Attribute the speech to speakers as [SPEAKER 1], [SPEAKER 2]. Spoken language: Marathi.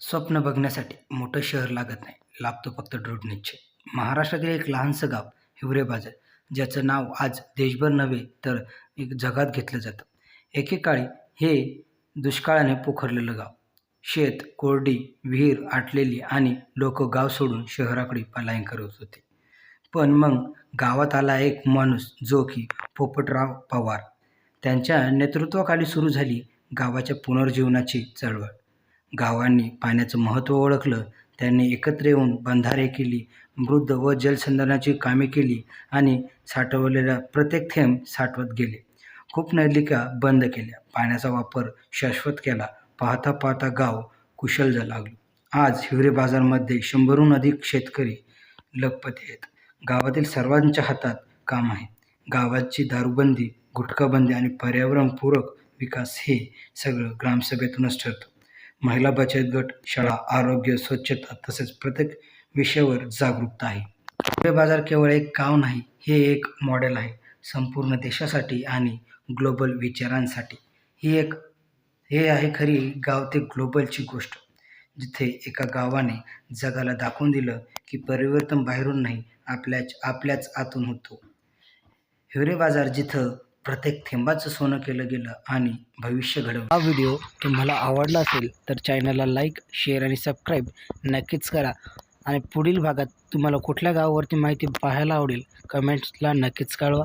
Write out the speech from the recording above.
[SPEAKER 1] स्वप्न बघण्यासाठी मोठं शहर लागत नाही. लागतो फक्त दृढ निश्चय. महाराष्ट्रातील एक लहानसं गाव हिवरे बाजार ज्याचं नाव आज देशभर नव्हे तर एक जगात घेतलं जातं. एकेकाळी हे दुष्काळाने पोखरलेलं गाव. शेत कोरडी विहीर आटलेली आणि लोक गाव सोडून शहराकडे पलायन करत होते. पण मग गावात आला एक माणूस जो की पोपटराव पवार. त्यांच्या नेतृत्वाखाली सुरू झाली गावाच्या पुनर्जीवनाची चळवळ. गावांनी पाण्याचं महत्त्व ओळखलं. त्यांनी एकत्र येऊन बंधारे केली मृद व जलसंधारणाची कामे केली आणि साठवलेला प्रत्येक थेंब साठवत गेले. खूप नलिका बंद केल्या. पाण्याचा वापर शाश्वत केला. पाहता पाहता गाव कुशल लागलो आज हिवरे बाजारमध्ये शंभरहून अधिक शेतकरी लखपती आहेत. गावातील सर्वांच्या हातात काम आहे. गावाची दारूबंदी गुटखाबंदी आणि पर्यावरणपूरक विकास हे सगळं ग्रामसभेतूनच ठरतं. महिला बचत गट शाळा आरोग्य स्वच्छता तसेच प्रत्येक विषयावर जागरूकता आहे. हिरवे बाजार केवळ एक गाव नाही हे एक मॉडेल आहे. संपूर्ण देशासाठी आणि ग्लोबल विचारांसाठी. ही एक हे आहे खरी गाव ते ग्लोबलची गोष्ट. जिथे एका गावाने जगाला दाखवून दिलं की परिवर्तन बाहेरून नाही आपल्याच आपल्याच आतून होतो. हिवरे बाजार जिथं प्रत्येक थेंबाचं सोनं केलं गेलं आणि भविष्य घडवलं. हा व्हिडिओ तुम्हाला आवडला असेल तर चॅनलला लाईक शेअर आणि सबस्क्राईब नक्कीच करा. आणि पुढील भागात तुम्हाला कुठल्या गावावरती माहिती पाहायला आवडेल कमेंट्सला नक्कीच कळवा.